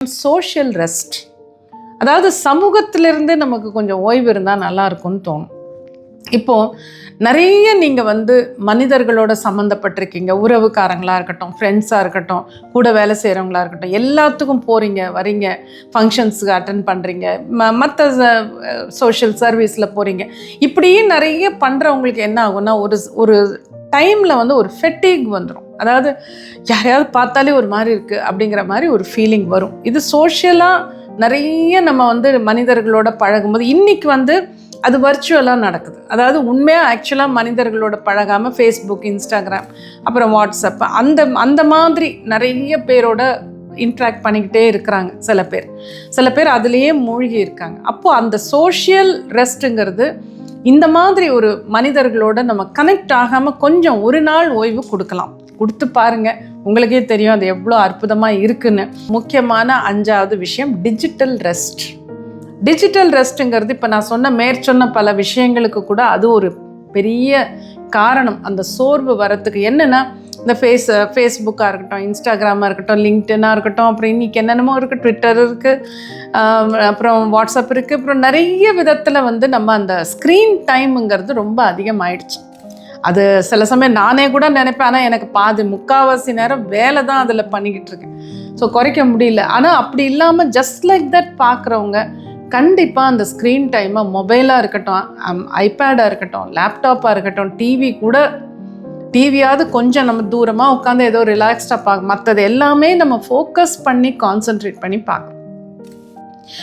Social rest அதாவது சமூகத்திலிருந்து நமக்கு கொஞ்சம் ஓய்வு இருந்தால் நல்லா இருக்கும்னு தோணும். இப்போது நிறைய நீங்கள் வந்து மனிதர்களோட சம்மந்தப்பட்டிருக்கீங்க உறவுக்காரங்களாக இருக்கட்டும் ஃப்ரெண்ட்ஸாக இருக்கட்டும் கூட வேலை செய்கிறவங்களா இருக்கட்டும் எல்லாத்துக்கும் போகிறீங்க வரீங்க ஃபங்க்ஷன்ஸுக்கு அட்டன் பண்ணுறீங்க ம மற்ற சோஷியல் சர்வீஸில் போகிறீங்க இப்படியே நிறைய பண்ணுறவங்களுக்கு என்ன ஆகும்னா ஒரு ஒரு டைமில் வந்து ஒரு ஃபெட்டிக் வந்துடும் அதாவது யாரையாவது பார்த்தாலே ஒரு மாதிரி இருக்குது அப்படிங்கிற மாதிரி ஒரு ஃபீலிங் வரும். இது சோஷியலாக நிறைய நம்ம வந்து மனிதர்களோட பழகும்போது இன்றைக்கி வந்து அது வர்ச்சுவலாக நடக்குது. அதாவது உண்மையாக ஆக்சுவலாக மனிதர்களோட பழகாமல் ஃபேஸ்புக் இன்ஸ்டாகிராம் அப்புறம் வாட்ஸ்அப் அந்த அந்த மாதிரி நிறைய பேரோட இன்ட்ராக்ட் பண்ணிக்கிட்டே இருக்கிறாங்க சில பேர். சில பேர் அதுலேயே மூழ்கி இருக்காங்க. அப்போது அந்த சோஷியல் ரெஸ்ட்டுங்கிறது இந்த மாதிரி ஒரு மனிதர்களோட நம்ம கனெக்ட் ஆகாமல் கொஞ்சம் ஒரு நாள் ஓய்வு கொடுக்கலாம். கொடுத்து பாருங்க. உங்களுக்கே தெரியும் அது எவ்வளோ அற்புதமாக இருக்குன்னு. முக்கியமான அஞ்சாவது விஷயம் டிஜிட்டல் ரெஸ்ட் டிஜிட்டல் ரெஸ்ட்டுங்கிறது இப்போ நான் சொன்ன மேற்சொன்ன பல விஷயங்களுக்கு கூட அது ஒரு பெரிய காரணம். அந்த சோர்வு வரத்துக்கு என்னென்னா இந்த ஃபேஸ் ஃபேஸ்புக்காக இருக்கட்டும் இன்ஸ்டாகிராமாக இருக்கட்டும் லிங்க்டனாக இருக்கட்டும் அப்புறம் இன்றைக்கி என்னென்னமோ இருக்குது ட்விட்டர் இருக்குது அப்புறம் வாட்ஸ்அப் இருக்குது அப்புறம் நிறைய விதத்தில் வந்து நம்ம அந்த ஸ்க்ரீன் டைமுங்கிறது ரொம்ப அதிகமாகிடுச்சு அது சில சமயம் நானே கூட நினைப்பேன். ஆனால் எனக்கு பாதி முக்கால்வாசி நேரம் வேலை தான் அதில் பண்ணிக்கிட்டு இருக்கேன். ஸோ குறைக்க முடியல. ஆனால் அப்படி இல்லாமல் ஜஸ்ட் லைக் தட் பார்க்குறவங்க கண்டிப்பாக அந்த ஸ்க்ரீன் டைமை மொபைலாக இருக்கட்டும் ஐபேடாக இருக்கட்டும் லேப்டாப்பாக இருக்கட்டும் டிவி கூட டிவியாவது கொஞ்சம் நம்ம தூரமாக உட்காந்து ஏதோ ரிலாக்ஸ்டாக பார்க்க மற்றது எல்லாமே நம்ம ஃபோக்கஸ் பண்ணி கான்சென்ட்ரேட் பண்ணி பார்க்கணும்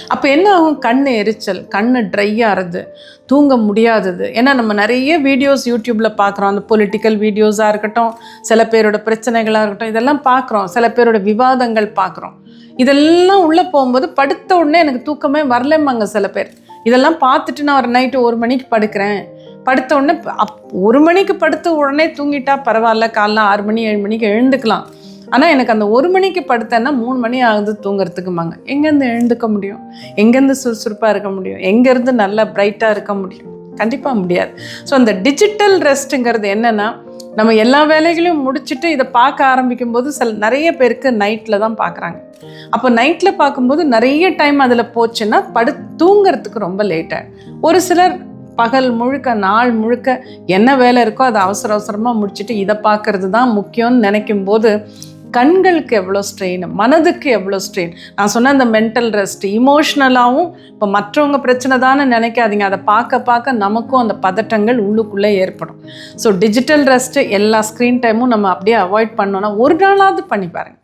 அப்போ என்ன ஆகும்? கண் எரிச்சல் கண் ட்ரை ஆகிறது தூங்க முடியாதது. ஏன்னா நம்ம நிறைய வீடியோஸ் யூடியூப்பில் பார்க்குறோம் அந்த பொலிட்டிக்கல் வீடியோஸாக இருக்கட்டும் சில பேரோட பிரச்சனைகளாக இருக்கட்டும் இதெல்லாம் பார்க்குறோம் சில பேரோட விவாதங்கள் பார்க்குறோம் இதெல்லாம் உள்ளே போகும்போது படுத்த உடனே எனக்கு தூக்கமே வரலம்மாங்க சில பேர். இதெல்லாம் பார்த்துட்டு நான் ஒரு நைட்டு ஒரு மணிக்கு படுக்கிறேன். படுத்த உடனே அப் ஒரு மணிக்கு படுத்த உடனே தூங்கிட்டா பரவாயில்ல. காலைல ஆறு மணி ஏழு மணிக்கு எழுந்துக்கலாம். ஆனால் எனக்கு அந்த ஒரு மணிக்கு படுத்தேன்னா மூணு மணி ஆகுது தூங்குறதுக்குமாங்க எங்கேருந்து எழுந்துக்க முடியும்? எங்கேருந்து சுறுசுறுப்பாக இருக்க முடியும்? எங்கேருந்து நல்லா பிரைட்டாக இருக்க முடியும்? கண்டிப்பாக முடியாது. ஸோ அந்த டிஜிட்டல் ரெஸ்ட்டுங்கிறது என்னென்னா நம்ம எல்லா வேலைகளையும் முடிச்சுட்டு இதை பார்க்க ஆரம்பிக்கும் போது சில நிறைய பேருக்கு நைட்டில் தான் பார்க்குறாங்க. அப்போ நைட்டில் பார்க்கும்போது நிறைய டைம் அதில் போச்சுன்னா படு தூங்கிறதுக்கு ரொம்ப லேட்டாக ஒரு சிலர் பகல் முழுக்க நாள் முழுக்க என்ன வேலை இருக்கோ அதை அவசர அவசரமாக முடிச்சுட்டு இதை பார்க்கறது தான் முக்கியம்னு நினைக்கும் போது கண்களுக்கு எவ்வளோ ஸ்ட்ரெயின் மனதுக்கு எவ்வளோ ஸ்ட்ரெயின் நான் சொன்ன அந்த மென்டல் ரெஸ்ட் இமோஷ்னலாகவும் இப்போ மற்றவங்க பிரச்சனை தானே நினைக்காதீங்க. அதை பார்க்க பார்க்க நமக்கும் அந்த பதட்டங்கள் உள்ளுக்குள்ளே ஏற்படும். ஸோ டிஜிட்டல் ரெஸ்ட்டு எல்லா ஸ்க்ரீன் டைமும் நம்ம அப்படியே அவாய்ட் பண்ணோன்னா ஒரு நாளாவது பண்ணி பாருங்கள்